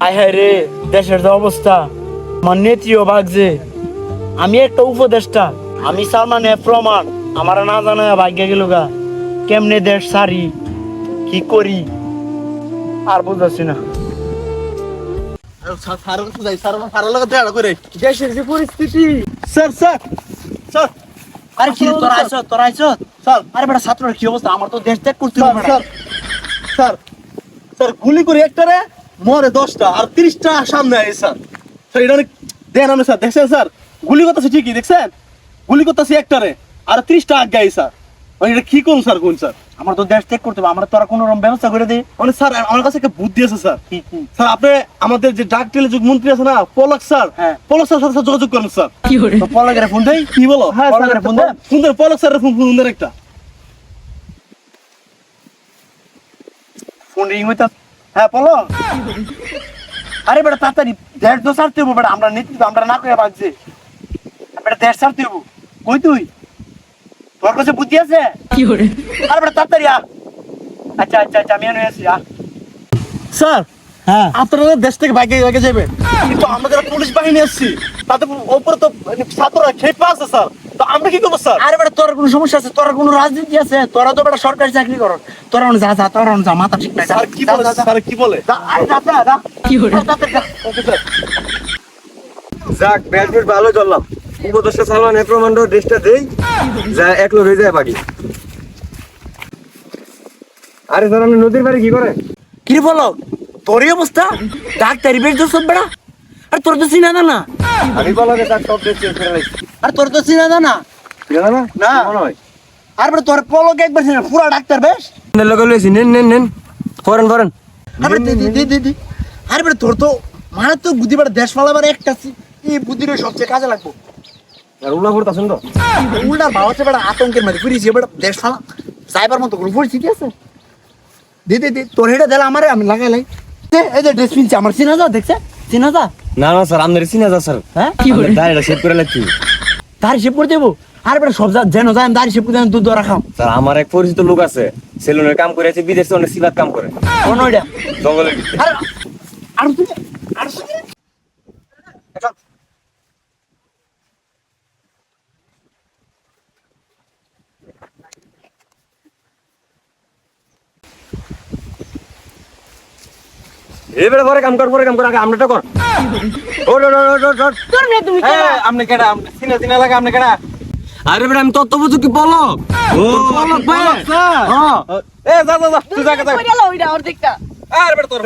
আয় হায় রে দেশের যে অবস্থা আমার নেত্রীও ভাগছে আমি একটা উপদেষ্টা আমি সালমান এ প্রমাণ আমার না জানা ভাগ্য গেল গা কেমনে দেশ সারি কি করি আর বুঝাচ্ছি না দেশের যে পরিস্থিতি স্যার স্যার স্যার আরে কি রে, তোরা আইছ তোরা আইছ স্যার আরে বেটা ছাত্রের কি অবস্থা আমার তো দেশ ত্যাগ করতে হবে স্যার স্যার স্যার গুলি করে একটারে মরে দশটা আর তিরিশটা সামনে আয় স্যার। স্যার এটা অনেক দেন আমি স্যার। দেখছেন স্যার? গুলি করতেছে ঠিকই দেখছেন? গুলি করতেছে একটারে আর তিরিশটা আগে আয় স্যার। মানে এটা কি করুন স্যার কোন স্যার? আমার তো দেশ ত্যাগ করতে হবে আমরা তোরা কোনো রকম ব্যবস্থা করে দে মানে স্যার আমার কাছে একটা বুদ্ধি আছে স্যার। কি কি? স্যার আপনি আমাদের যে ডাক টেলিযোগ মন্ত্রী আছে না পলক স্যার হ্যাঁ। পলক স্যার সাথে যোগাযোগ করেন স্যার। তো পলাগের ফোন দেই? কি বলো? হ্যাঁ পলকের স্যার ফোন ফোন দেন। ফোন। দেন পলক স্যারের ফোন ফোন দেন একটা। ফোন রিং হইতা হ্যাঁ বলো। আরে বেটা তাড়াতাড়ি দেড় তো ছাড়তে হব বেটা আমরা নিতে আমরা না করে ভাগছে বেটা দেড় ছাড়তে হব কই তুই? তোর কাছে বুদ্ধি আছে? আরে বেটা তাড়াতাড়ি আ। আচ্ছা আচ্ছা আচ্ছা আমি এনে আছি আ। স্যার হ্যাঁ। আপনারা দেশ থেকে বাইকে বাইকে যাবেন। কিন্তু আমরা যারা পুলিশ বাহিনী আসছি তাদের উপরে তো ছাত্ররা খেপে আছে স্যার। তো আমরা কি করব স্যার? আরে বেটা তোর কোনো সমস্যা আছে? তোর কোনো রাজনীতি আছে? তোরা তো বেটা সরকারি চাকরি কর। তোরা অন যা যা তোরা অন যা মাথা ঠিক নাই। স্যার কি বলে। স্যার কি বলে? আরে। Okay sir. যাক ব্যাট ভালো চললাম। উপদেষ্টা সালমান দেশটা দেই যা এক লোক হয়ে যায় বাকি। আরে স্যার আপনি নদীর বাড়ি কি করেন? কি বলো? তোরই অবস্থা? ডাক্তারি বেশ বেড়া আর তোর তো চিনা না আমি তার আর তোর তো চিনা না। না আর তোর পলক একবার চিনা পুরা ডাক্তার বেশ? লগে লইছি নেন নেন নেন ফরেন ফরেন আর বেটা দে দে দে, দে দে। তোর তো তো বুদ্ধি দেশ ফালাবার একটা এই বুদ্ধিটা সবচেয়ে কাজে লাগবো। আর তো? উল্টা আতঙ্কের দেশ ফালা সাইবার মতো পরিস্থিতি আছে? দে দে দে তোর দিলে আমারে আমি লাগাই লাই। এই যে ড্রেস পিনছে আমার চিনা যা দেখছে? চিনা যা? না না স্যার আপনার চিনা যা স্যার। হ্যাঁ? দাঁড়িয়ে শেভ করে লাগছি দাড়ি শেপ করে দেবো? আর বেটা সব যেন যায় আমি দাড়ি শেপ করে দুধ ধরা স্যার আমার এক পরিচিত লোক আছে সেলুনের কাম করে আছে বিদেশে অনেক সিলাত কাম করে। কোন ওইটা? জঙ্গলের ভিতরে। আরে আর আর এবারে পরে কাম কর পরে কাম কর আগে আমরাটা কর। ওট ওট ওট ওট ওট তোর মেয়ে তুমি আপনি কেডা? আপনি চিনা চিনা লাগে আপনি কেডা? আরে বেটা আমি তত্ত্ব বুঝু কি বলক ও বলক ভাই হ্যাঁ এ যা যা যা তুই যা যা কই গেল ওইটা অর্ধেকটা আরে বেটা তোর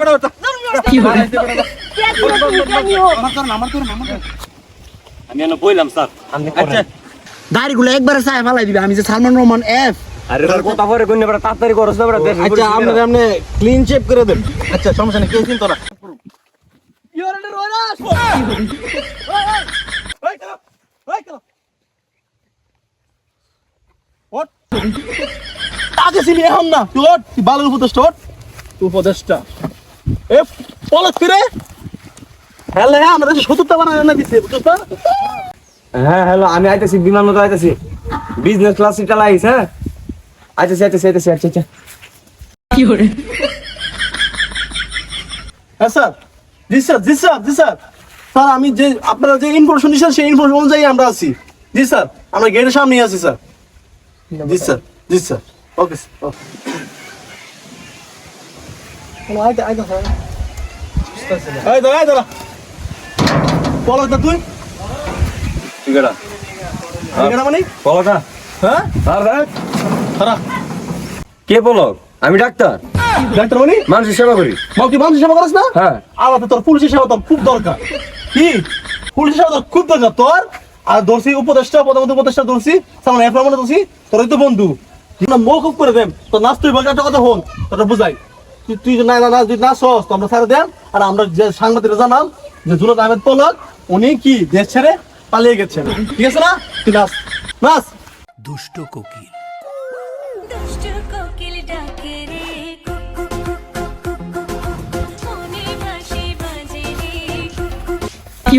বেটা বেটা কি হয় আমি এনে বইলাম স্যার। আচ্ছা। দাড়িগুলো একবারে চায় ফেলাই দিবে। আমি যে সালমান রহমান এফ আরে তোর কথা পরে কইনে বেটা তাড়াতাড়ি করছ না আচ্ছা আপনি ক্লিন শেপ করে দেন আচ্ছা সমস্যা নেই কে চিন তোরা আগে চিনি এখন না তুই বালের তুই উপদেষ্টা এ পলক ফিরে হ্যালো হ্যাঁ আমাদের সত্তরটা বানায় না দিচ্ছে বুঝছিস হ্যাঁ হ্যালো আমি আইতেছি বিমান মতো আইতেছি বিজনেস ক্লাস সিটা লাইস হ্যাঁ আইতেছি আইতেছি আইতেছি আচ্ছা আচ্ছা কি হ্যাঁ স্যার। জি স্যার জি স্যার জি স্যার। স্যার আমি যে আপনারা যে ইনফরমেশন দিচ্ছেন সেই ইনফরমেশন অনুযায়ী আমরা আছি। জি স্যার আমরা গেটের সামনে আছি স্যার। জি স্যার জি স্যার। ওকে স্যার ওকে আইতে আইতে স্যার। এই দাঁড়া পলক দা তুই? ঠিক আছে মানে? বলকা হ্যাঁ? দেখ। কে বলক আমি ডাক্তার। ডাক্তার মানে? মানুষের সেবা করি। বাবু তুই মানুষের সেবা করিস না? হ্যাঁ। আমার তো তোর পুলিশের সেবা তোর খুব দরকার। কি? পুলিশের সেবা তোর খুব দরকার। তোর? আর দর্শি উপদেষ্টা প্রধানমন্ত্রী উপদেষ্টা দর্শি সামনে এফ রহমান দর্শি তোরই তো বন্ধু। মৌকুব করে দেন তোর নাচ তুই বলতে একটা কথা হন তোটা বুঝাই। তুই তুই না না যদি না সস তো আমরা ছাড়ে দেন। আর আমরা যে সাংবাদিকরা জানাম যে জুলত আহমেদ পলক উনি কি দেশ ছেড়ে পালিয়ে গেছেন। ঠিক আছে না? তুই নাচ। নাচ। দুষ্ট কোকিল দুষ্ট কোকিল ডাকে রে। মনে কি